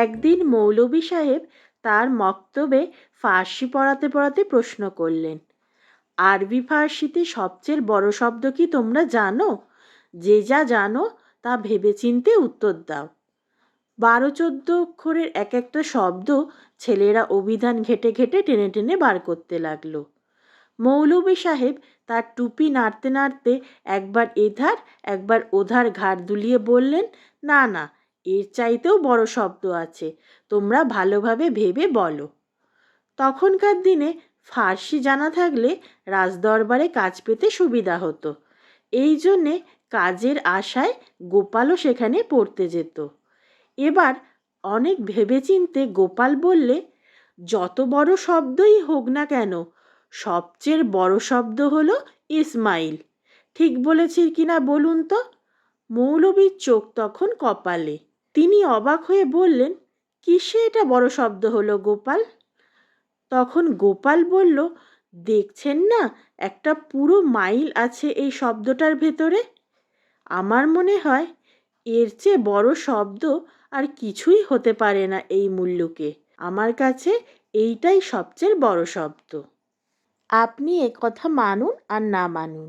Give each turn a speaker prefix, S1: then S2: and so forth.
S1: একদিন মৌলভী সাহেব তার মক্তবে ফার্সি পড়াতে পড়াতে প্রশ্ন করলেন, আরবি ফার্সিতে সবচেয়ে বড় শব্দ কি তোমরা জানো? যে যা জানো তা ভেবেচিন্তে উত্তর দাও। বারো চোদ্দ অক্ষরের এক একটা শব্দ ছেলেরা অভিধান ঘেটে ঘেটে টেনে টেনে বার করতে লাগল। মৌলভী সাহেব তার টুপি নাড়তে নাড়তে একবার এধার, একবার ওধার ঘাড় দুলিয়ে বললেন, না না এর চাইতেও বড় শব্দ আছে, তোমরা ভালোভাবে ভেবে বলো। তখনকার দিনে ফার্সি জানা থাকলে রাজদরবারে কাজ পেতে সুবিধা হতো। এই জন্যে কাজের আশায় গোপালও সেখানে পড়তে যেত। এবার অনেক ভেবেচিন্তে গোপাল বললে, যত বড় শব্দই হোক না কেন, সবচেয়ে বড় শব্দ হলো ইসমাইল। ঠিক বলেছি কিনা বলুন তো? মৌলবীর চোখ তখন কপালে। তিনি অবাক হয়ে বললেন, কিসে এটা বড় শব্দ হলো গোপাল? তখন গোপাল বলল, দেখছেন না, একটা পুরো মাইল আছে এই শব্দটার ভেতরে? আমার মনে হয় এর চেয়ে বড় শব্দ আর কিছুই হতে পারে না এই মূল্যকে। আমার কাছে এইটাই সবচেয়ে বড় শব্দ। আপনি এ কথা মানুন আর না মানুন।